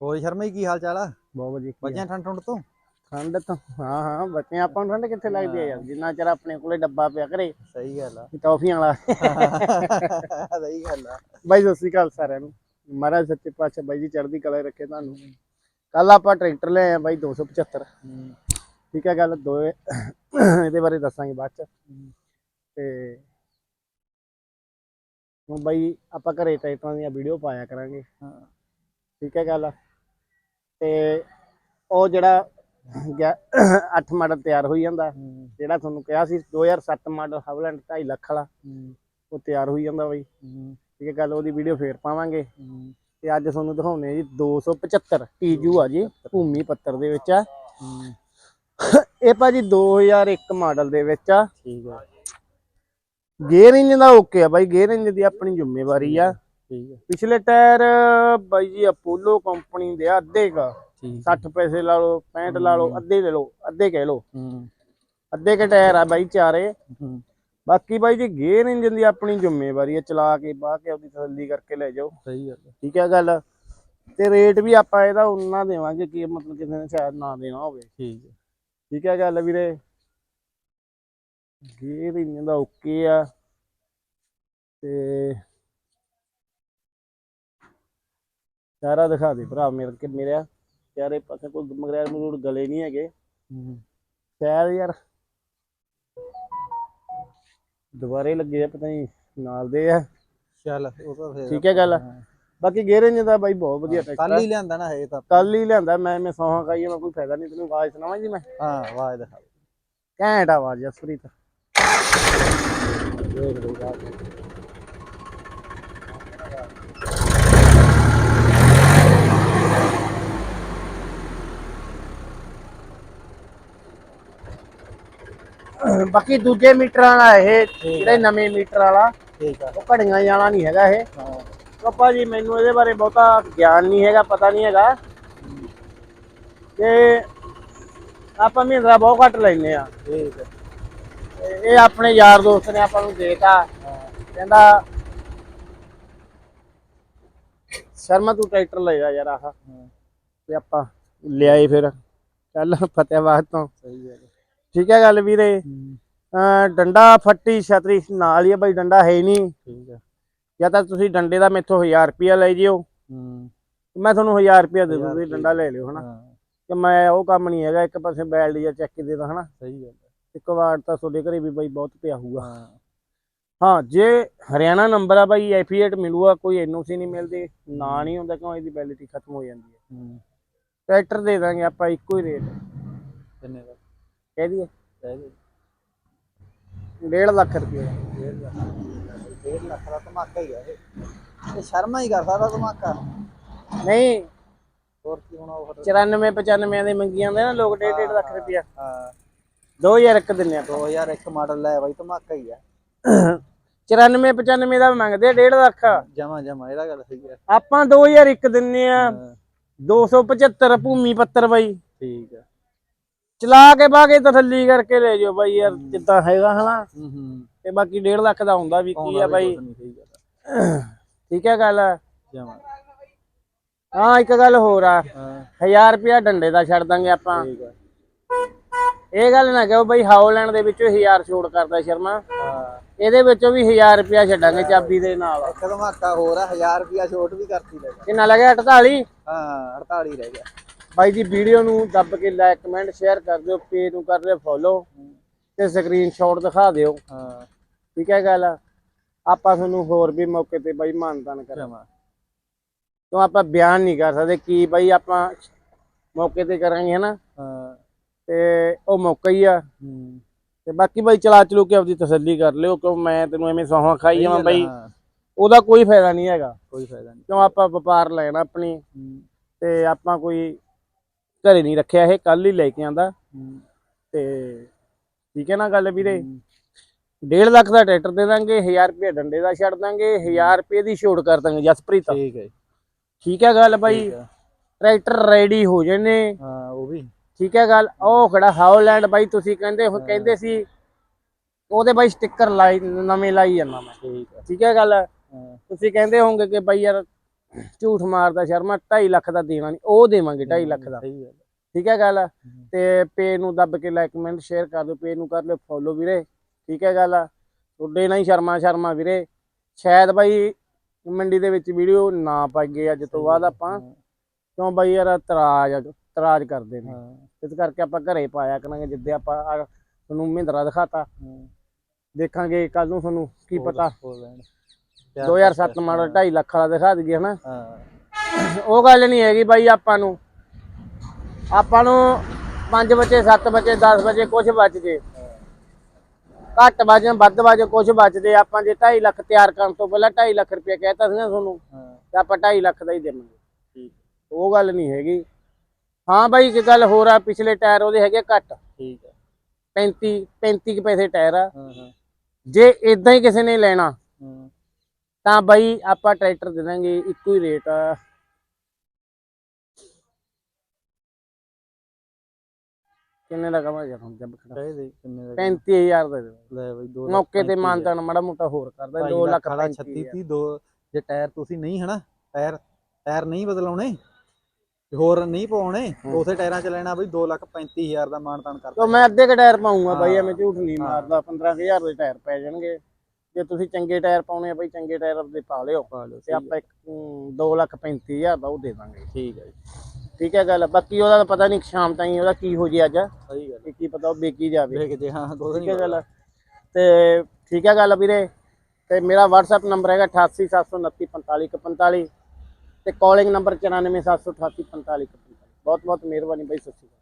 ਹੋਰ ਸ਼ਰਮਾ ਜੀ ਕੀ ਹਾਲ ਚਾਲ ਆ? ਬਹੁਤ ਵਧੀਆ ਬੱਜਿਆ ਠੰਡ ਠੰਡ ਤੋਂ? ਠੰਡ ਤਾਂ ਹਾਂ ਹਾਂ ਬੱਚੇ ਆਪਾਂ ਨੂੰ ਠੰਡ ਕਿੱਥੇ ਲੱਗਦੀ ਆ ਯਾਰ? ਜਿੰਨਾ ਚਿਰ ਆਪਣੇ ਕੋਲੇ ਡੱਬਾ ਪਿਆ ਕਰੇ ਸਹੀ ਗੱਲ ਆ। ਟੌਫੀਆਂ ਵਾਲਾ। ਸਹੀ ਗੱਲ ਆ। ਬਾਈ ਸਤਿ ਸ੍ਰੀ ਅਕਾਲ ਸਾਰਿਆਂ ਨੂੰ। ਮਹਾਰਾਜ ਸੱਚੇ ਪਾਤਸ਼ਾਹ ਬਾਈ ਜੀ ਚੜ੍ਹਦੀ ਕਲਾ ਰੱਖੇ ਤੁਹਾਨੂੰ। ਕੱਲ ਆਪਾਂ ਟਰੈਕਟਰ ਲੈ ਆਏ ਆ ਬਾਈ 275 ਹੂੰ, ਠੀਕ ਹੈ ਗੱਲ ਦੋ ਇਹਦੇ ਬਾਰੇ ਦੱਸਾਂਗੇ ਬਾਅਦ ਚ। ਤੇ ਹੁਣ ਬਾਈ ਆਪਾਂ ਘਰੇ ਟਰੈਕਟਰਾਂ ਦੀਆਂ ਵੀਡੀਓ ਪਾਇਆ ਕਰਾਂਗੇ। ਹਾਂ, ਠੀਕ ਹੈ ਗੱਲ ਤੇ ਉਹ ਜਿਹੜਾ 8 ਮਾਡਲ ਤਿਆਰ ਹੋਈ ਜਾਂਦਾ। ਹੂੰ, ਜਿਹੜਾ ਤੁਹਾਨੂੰ ਕਿਹਾ ਸੀ 2007 ਮਾਡਲ ਹਵਲੈਂਡ 2.5 ਲੱਖ ਵਾਲਾ। ਹੂੰ, ਉਹ ਤਿਆਰ ਹੋਈ ਜਾਂਦਾ ਬਾਈ। ਹੂੰ, ਠੀਕ ਹੈ ਗੱਲ ਉਹਦੀ ਵੀਡੀਓ ਫੇਰ ਪਾਵਾਂਗੇ। ਹੂੰ, ਤੇ ਅੱਜ ਤੁਹਾਨੂੰ ਦਿਖਾਉਣੇ ਜੀ 275 ਟੀਜੂ ਆ ਜੀ ਭੂਮੀ ਪੱਤਰ ਦੇ ਵਿੱਚ ਆ। ਹੂੰ, ਇਹ ਭਾਜੀ 2001 ਮਾਡਲ ਦੇ ਵਿੱਚ ਆ। ਠੀਕ ਆ ਗੇਅਰ ਇੰਜਨ ਦਾ ਓਕੇ ਆ ਬਾਈ ਗੇਅਰ ਇੰਜਨ ਦੀ ਆਪਣੀ ਜ਼ਿੰਮੇਵਾਰੀ ਆ। ਠੀਕ ਆ ਪਿਛਲੇ ਟਾਇਰ ਬਾਈ ਜੀ ਅਪੋਲੋ ਕੰਪਨੀ ਦੇ ਆ, ਅੱਧੇ ਕਾ। ਠੀਕ 60 ਪੈਸੇ ਲਾ ਲਓ 65 ਲਾ ਲਓ ਅੱਧੇ ਲੈ ਲਓ ਅੱਧੇ ਕਹਿ ਲਓ। ਹੂੰ, ਅੱਧੇ ਕੇ ਟਾਇਰ ਆ ਬਾਈ ਚਾਰੇ। ਹੂੰ, ਬਾਕੀ ਬਾਈ ਜੀ ਗੇਅਰ ਇੰਜਨ ਦੀ ਆਪਣੀ ਜ਼ਿੰਮੇਵਾਰੀ ਆ ਚਲਾ ਕੇ ਬਾਹ ਕੇ ਆਪਦੀ ਤਸੱਲੀ ਕਰਕੇ ਲੈ ਜਾਓ। ਸਹੀ ਗੱਲ ਠੀਕ ਹੈ ਗੱਲ? ਤੇ ਰੇਟ ਵੀ ਆਪਾਂ ਇਹਦਾ ਉਨਾ ਦੇਵਾਂਗੇ ਕਿ ਮਤਲਬ ਕਿਸੇ ਨੇ ਸ਼ਾਇਦ ਨਾ ਦੇਣਾ ਹੋਵੇ। ਠੀਕ ਆ ਠੀਕ ਹੈ ਗੱਲ ਵੀਰੇ? ਗੇਅਰ ਇੰਜਨ ਦਾ ਓਕੇ ਆ। ਤੇ ਸਾਰਾ ਦਿਖਾ ਦੇ ਭਰਾ ਮੇਰੇ ਕਿ ਮੇਰੇ ਚਾਰੇ ਪਾਸੇ ਕੋਈ ਮਗਰੈਲ ਮਰੂੜ ਗਲੇ ਨਹੀਂ ਹੈਗੇ। ਹੂੰ, ਸ਼ਾਇਦ ਯਾਰ। ਦੁਬਾਰੇ ਲੱਗੇ ਆ ਪਤਾ ਨਹੀਂ ਨਾਲ ਦੇ ਆ। ਚੱਲ ਉਹ ਤਾਂ ਫੇਰ ਠੀਕ ਹੈ ਗੱਲ ਬਾਕੀ ਗੇਅਰ ਇੰਜਨ ਦਾ ਬਾਈ ਬਹੁਤ ਵਧੀਆ ਕੱਲ ਟਰੈਕਟਰ ਹੀ ਲਿਆਂਦਾ ਨਾ ਇਹ ਤਾਂ। ਕੱਲ ਹੀ ਲਿਆਂਦਾ ਮੈਂ ਮੈਂ ਸੌਹਾਂ ਖਾਈ ਮੈਂ ਕੋਈ ਫਾਇਦਾ ਨਹੀਂ ਤੈਨੂੰ ਆਵਾਜ਼ ਸੁਣਾਵਾਂ ਜੀ ਮੈਂ? ਹਾਂ ਵਾਹ ਦਿਖਾ। ਘੈਂਟ ਆਵਾਜ਼ ਜਸਪ੍ਰੀਤ ਦੇਖ ਲਓ ਬਾਕੀ ਦੂਜੇ ਮੀਟਰ ਵਾਲਾ ਇਹ ਜਿਹੜੇ ਨਵੇਂ ਮੀਟਰ ਵਾਲਾ ਠੀਕ ਆ। ਉਹ ਘੜੀਆਂ ਜਾਣਾ ਨਹੀਂ ਹੈਗਾ ਇਹ। ਹਾਂ। ਪਾਪਾ ਜੀ ਮੈਨੂੰ ਇਹਦੇ ਬਾਰੇ ਬਹੁਤਾ ਗਿਆਨ ਨਹੀਂ ਹੈਗਾ ਪਤਾ ਨਹੀਂ ਹੈਗਾ। ਤੇ ਆਪਾਂ ਮਹਿੰਦਰਾ ਬਹੁਤ ਘੱਟ ਲੈਨੇ ਆ। ਠੀਕ ਇਹ ਆਪਣੇ ਯਾਰ ਦੋਸਤ ਨੇ ਆਪਾਂ ਨੂੰ ਦੇਤਾ। ਹਾਂ। ਕਹਿੰਦਾ ਸ਼ਰਮਾ ਤੂੰ ਟਰੈਕਟਰ ਲੈ ਜਾ ਯਾਰ ਆਹ। ਹਾਂ, ਤੇ ਆਪਾਂ ਲਿਆਏ ਫਿਰ। ਚੱਲ ਫਤਿਆਬਾਦ ਤੋਂ। ਸਹੀ ਆ। ਠੀਕ ਹੈ ਗੱਲ ਵੀਰੇ? ਹੂੰ, ਡੰਡਾ ਫੱਟੀ ਛਤਰੀ ਨਾਲ ਹੀ ਆ ਬਾਈ ਡੰਡਾ ਹੈ ਹੀ ਨਹੀਂ। ਠੀਕ ਆ। ਜਾਂ ਤਾਂ ਤੁਸੀਂ ਡੰਡੇ ਦਾ ਮੈਥੋਂ 1000 ਰੁਪਿਆ ਲੈ ਜਿਓ। ਹੂੰ। ਮੈਂ ਤੁਹਾਨੂੰ 1000 ਰੁਪਿਆ ਦੇ ਦੂੰ ਹਜ਼ਾਰ ਤੁਸੀਂ ਰੁਪਇਆ। ਡੰਡਾ ਲੈ ਲਿਓ ਹਨਾ? ਹਾਂ। ਕਿ ਮੈਂ ਉਹ ਕੰਮ ਨਹੀਂ ਹੈਗਾ ਇੱਕ ਪਾਸੇ ਬੈਲਡ ਜਾਂ ਚੈੱਕ ਕੇ ਦੇ ਦਾਂ ਹਨਾ? ਸਹੀ ਗੱਲ ਇੱਕ ਵਾਰ ਤਾਂ ਤੁਹਾਡੇ ਘਰੇ ਵੀ ਬਾਈ ਬਹੁਤ ਪਿਆ ਹੋਊਗਾ। ਹਾਂ। ਹਾਂ ਜੇ ਹਰਿਆਣਾ ਨੰਬਰ ਆ ਬਾਈ ਐਫੀਏਟ ਮਿਲੂਗਾ ਕੋਈ ਐਨਓਸੀ ਨਹੀਂ ਮਿਲਦੀ ਨਾ ਨਹੀਂ ਹੁੰਦਾ ਕਿਉਂ ਇਹਦੀ ਵੈਲਿਡਿਟੀ ਖਤਮ ਹੋ ਜਾਂਦੀ ਹੈ। ਹੂੰ। ਟਰੈਕਟਰ ਦੇ ਦਾਂਗੇ ਆਪਾਂ ਇੱਕੋ ਹੀ ਰੇਟ। ਕਿੰਨੇ ਦਾ ਕਹਿ ਦਈਏ। ਕਹਿ ਦੇ 1.5 ਲੱਖ ਰੁਪਏ ਡੇਢ ਲੱਖ। ਡੇਢ ਲੱਖ ਦਾ ਧਮਾਕਾ ਹੀ ਆ ਇਹ। ਇਹ ਸ਼ਰਮਾ ਹੀ ਕਰ ਸਕਦਾ ਧਮਾਕਾ। ਨਹੀਂ। ਹੋਰ ਕੀ ਹੋਣਾ ਉਹ 94 95 ਦੇ ਮੰਗੀ ਜਾਂਦੇ ਨਾ ਲੋਕ 1.5 ਲੱਖ ਰੁਪਇਆ। ਹਾਂ 2001 ਦਿੰਨੇ ਆਪਾਂ 2001 ਮਾਡਲ ਲੈ ਬਾਈ ਧਮਾਕਾ ਹੀ ਆ। 94 95 ਦਾ ਮੰਗਦੇ ਆ 1.5 ਲੱਖ। ਜਮਾ ਜਮਾ ਇਹਦਾ ਗੱਲ ਸਹੀ ਆ। ਆਪਾਂ 2001 ਦਿੰਨੇ ਆ। ਹਾਂ, 275 ਭੂਮੀ ਪੱਤਰ ਬਾਈ। ਠੀਕ ਆ। ਚਲਾ ਕੇ ਬਾਗੇ ਤਸੱਲੀ ਕਰਕੇ ਲੈ ਜਾਓ ਬਾਈ ਯਾਰ ਜਿੱਦਾਂ ਹੈਗਾ ਹਨਾ। ਹੂੰ ਹੂੰ। ਤੇ ਬਾਕੀ 1.5 ਲੱਖ ਦਾ ਹੁੰਦਾ ਵੀ ਕੀ ਆ ਬਾਈ। ਠੀਕ ਹੈ ਗੱਲ। ਹਾਂ ਇੱਕ ਗੱਲ ਹੋਰ ਆ। ਹਾਂ। 1000 ਰੁਪਿਆ ਡੰਡੇ ਦਾ ਛੱਡ ਦਾਂਗੇ ਆਪਾਂ। ਇਹ ਗੱਲ ਨਾ ਕਹੋ ਬਈ ਹਾਉਲੈਂਡ ਦੇ ਵਿੱਚੋਂ 1000 ਛੋੜ ਕਰਦਾ ਸ਼ਰਮਾ। ਹਾਂ। ਇਹਦੇ ਵਿੱਚੋਂ ਵੀ 1000 ਰੁਪਿਆ ਛੱਡਾਂਗੇ ਚਾਬੀ ਦੇ ਨਾਲ। ਇੱਕ ਧਮਾਕਾ ਹੋਰ ਆ 1000 ਰੁਪਿਆ ਛੋਟ ਵੀ ਕਰਤੀ ਲੈ ਜਾ। ਕਿੰਨਾ ਲੱਗਿਆ 48 ਹਾਂ 48 ਰਹਿ ਗਿਆ। ਬਾਈ ਜੀ ਵੀਡੀਓ ਨੂੰ ਦੱਬ ਕੇ ਲਾਈਕ ਕਮੈਂਟ ਸ਼ੇਅਰ ਕਰ ਦਿਓ ਪੇਜ ਨੂੰ ਕਰ ਦਿਓ ਫੋਲੋ ਤੇ ਸਕਰੀਨਸ਼ਾਟ ਦਿਖਾ ਦਿਓ। ਹਾਂ। ਠੀਕ ਹੈ ਗੱਲ? ਆਪਾਂ ਤੁਹਾਨੂੰ ਹੋਰ ਵੀ ਮੌਕੇ ਤੇ ਬਾਈ ਮਾਨਤਾਨ ਕਰਾਂਗੇ। ਤੋਂ ਆਪਾਂ ਬਿਆਨ ਨਹੀਂ ਕਰ ਸਕਦੇ ਕੀ ਬਾਈ ਆਪਾਂ ਮੌਕੇ ਤੇ ਕਰਾਂਗੇ ਹਨਾ? ਹਾਂ। ਤੇ ਉਹ ਮੌਕਾ ਹੀ ਆ। ਤੇ ਬਾਕੀ ਬਾਈ ਚਲਾ ਚਲੂ ਕੇ ਆਪਦੀ ਤਸੱਲੀ ਕਰ ਲਿਓ ਕਿਉਂ ਮੈਂ ਤੈਨੂੰ ਐਵੇਂ ਸੌਹਾਂ ਖਾਈ ਜਾਵਾਂ ਬਾਈ। ਉਹਦਾ ਕੋਈ ਫਾਇਦਾ ਨਹੀਂ ਹੈਗਾ। ਕੋਈ ਫਾਇਦਾ ਨਹੀਂ। ਕਿਉਂ ਆਪਾਂ ਵਪਾਰ ਲੈਣਾ ਆਪਣੀ ਤੇ ਆਪਾਂ ਕੋਈ ਘਰੇ ਨਹੀਂ ਰੱਖਿਆ ਇਹ ਕੱਲ ਹੀ ਲੈ ਕੇ ਆਂਦਾ। ਤੇ ਠੀਕ ਹੈ ਨਾ ਗੱਲ ਵੀਰੇ? ਹੂੰ, 1.5 ਲੱਖ ਦਾ ਟਰੈਕਟਰ ਦੇ ਦਾਂਗੇ 1000 ਰੁਪਏ ਡੰਡੇ ਦਾ ਛੱਡ ਦਾਂਗੇ 1000 ਰੁਪਏ ਦੀ ਛੋਟ ਕਰ ਦਾਂਗੇ ਜਸਪ੍ਰੀਤ। ਠੀਕ ਹੈ ਠੀਕ ਹੈ ਗੱਲ ਬਾਈ। ਟਰੈਕਟਰ ਰੈਡੀ ਹੋ ਜਣੇ। ਹਾਂ ਉਹ ਵੀ। ਠੀਕ ਹੈ ਗੱਲ? ਉਹ ਖੜਾ ਹਾਉਲੈਂਡ ਬਾਈ ਤੁਸੀਂ ਕਹਿੰਦੇ ਹੋ ਕਹਿੰਦੇ ਸੀ ਉਹਦੇ ਬਾਈ ਸਟicker ਲਾਈ ਨਵੇਂ ਲਾਈ ਜਾਂਦਾ ਮੈਂ। ਠੀਕ ਹੈ। ਗੱਲ? ਤੁਸੀਂ ਕਹਿੰਦੇ ਹੋਵੋਗੇ ਕਿ ਬਾਈ ਯਾਰ ਝੂਠ ਮਾਰਦਾ ਸ਼ਰਮਾ 2.5 ਲੱਖ ਦਾ ਦੇਣਾ ਨਹੀਂ ਉਹ ਦੇਵਾਂਗੇ 2.5 ਲੱਖ ਦਾ। ਠੀਕ ਹੈ ਗੱਲ? ਤੇ ਪੇ ਨੂੰ ਦੱਬ ਕੇ ਲਾਈਕ ਕਮੈਂਟ ਸ਼ੇਅਰ ਕਰ ਦਿਓ ਪੇ ਨੂੰ ਕਰ ਲਿਓ ਫੋਲੋ ਵੀਰੇ। ਠੀਕ ਹੈ ਗੱਲ? ਤੁਹਾਡੇ ਨਹੀਂ ਸ਼ਰਮਾ ਸ਼ਰਮਾ ਵੀਰੇ। ਸ਼ਾਇਦ ਬਾਈ ਮੰਡੀ ਦੇ ਵਿੱਚ ਵੀਡੀਓ ਨਾ ਪਾਈਏ ਅੱਜ ਤੋਂ ਬਾਅਦ ਆਪਾਂ ਕਿਉਂ ਬਾਈ ਯਾਰ ਤਰਾਜ ਤਰਾਜ ਕਰਦੇ ਨੇ। ਇਸ ਕਰਕੇ ਆਪਾਂ ਘਰੇ ਪਾਇਆ ਕਰਾਂਗੇ ਜਿੱਦੇ ਆਪਾਂ ਤੁਹਾਨੂੰ ਮਹਿੰਦਰਾ ਦਿਖਾਤਾ। ਦੇਖਾਂਗੇ ਕੱਲ ਨੂੰ ਤੁਹਾਨੂੰ ਕੀ ਪਤਾ। 2007 ਮਾਡਲ 2.5 ਲੱਖ ਵਾਲਾ ਦਿਖਾ ਦਈਏ ਹਨਾ। ਉਹ ਗੱਲ ਨਹੀਂ ਹੈਗੀ ਬਾਈ ਆਪਾਂ ਨੂੰ। ਆਪਾਂ ਨੂੰ 5 ਵਜੇ 7 ਵਜੇ 10 ਵਜੇ ਕੁਝ ਬਚ ਜੇ। ਘੱਟ ਵਜੇ ਵੱਧ ਵਜੇ ਕੁਝ ਬਚਦੇ ਆਪਾਂ ਜੇ 2.5 ਲੱਖ ਤਿਆਰ ਕਰਨ ਤੋਂ ਪਹਿਲਾਂ 2.5 ਲੱਖ ਰੁਪਏ ਕਹਿਤਾ ਸੀ ਨਾ ਤੁਹਾਨੂੰ ਤੇ ਆਪਾਂ 2.5 ਲੱਖ ਦਾ ਹੀ ਦੇਵਾਂਗੇ। ਉਹ ਗੱਲ ਨਹੀਂ ਹੈਗੀ। ਹਾਂ ਬਾਈ ਇੱਕ ਗੱਲ ਹੋਰ ਆ ਪਿਛਲੇ ਟਾਇਰ ਉਹਦੇ ਹੈਗੇ ਘੱਟ। ਠੀਕ ਹੈ 35 35 ਕੁ ਪੈਸੇ ਟਾਇਰ ਆ। ਜੇ ਇਦਾਂ ਹੀ ਕਿਸੇ ਨੇ ਲੈਣਾ ਤਾਂ ਬਾਈ ਆਪਾਂ ਟਰੈਕਟਰ ਦੇ ਦਾਂਗੇ ਇੱਕੋ ਹੀ ਰੇਟ ਆ। ਕਿੰਨੇ ਦਾ ਕਮਾ ਜਾ ਹੁਣ ਜੱਬ ਖੜਾ ਕਹਿ ਦੇ ਕਿੰਨੇ ਦਾ 35000 ਦਾ। ਲੈ ਬਈ 2 ਮੌਕੇ ਤੇ ਮਾਨਤਾਨ ਮਾੜਾ ਮੋਟਾ ਹੋਰ ਕਰਦਾ 2 ਲੱਖ ਵਾਲਾ 35 36 30 ਦੋ ਜੇ ਟਾਇਰ ਤੁਸੀਂ ਨਹੀਂ ਹਨਾ ਟਾਇਰ ਟਾਇਰ ਨਹੀਂ ਬਦਲਾਉਣੇ ਹੋਰ ਨਹੀਂ ਪਾਉਣੇ ਉਸੇ ਟਾਇਰਾਂ 'ਚ ਲੈਣਾ ਬਈ 2 ਲੱਖ 35000 ਦਾ ਮਾਨਤਾਨ ਤੋ ਕਰਦਾ ਮੈਂ ਅੱਧੇ ਕ ਟਾਇਰ ਪਾਉਂਗਾ ਬਾਈ। ਐਵੇਂ ਝੂਠ ਨਹੀਂ ਮਾਰਦਾ 15000 ਦੇ ਟਾਇਰ ਪੈ ਜਾਣਗੇ। ਜੇ ਤੁਸੀਂ ਚੰਗੇ ਟਾਇਰ ਪਾਉਣੇ ਆ ਬਾਈ ਚੰਗੇ ਟਾਇਰ ਦੇ ਪਾ ਲਿਓ ਪਾ ਲਓ ਤੇ ਆਪਾਂ ਇੱਕ 2 ਲੱਖ 35000 ਦਾ ਉਹ ਦੇ ਦਾਂਗੇ। ਠੀਕ ਹੈ ਜੀ। ਠੀਕ ਹੈ ਗੱਲ ਬਾਕੀ ਉਹਦਾ ਪਤਾ ਨਹੀਂ ਸ਼ਾਮ ਤਾਈਂ ਉਹਦਾ ਕੀ ਹੋ ਜੇ ਅੱਜ। ਸਹੀ ਗੱਲ ਕੀ ਪਤਾ ਉਹ ਵੇਚੀ ਜਾਵੇ। ਜੇ ਹਾਂ ਠੀਕ ਨਹੀਂ ਹੈ ਗੱਲ ਤੇ ਠੀਕ ਹੈ ਗੱਲ ਵੀਰੇ। ਤੇ ਮੇਰਾ WhatsApp ਨੰਬਰ ਹੈਗਾ 8879455145 ਤੇ ਕਾਲਿੰਗ ਨੰਬਰ 9478844545 ਬਹੁਤ ਬਹੁਤ ਮਿਹਰਬਾਨੀ ਬਾਈ ਸਤਿ ਸ਼੍ਰੀ ਅਕਾਲ।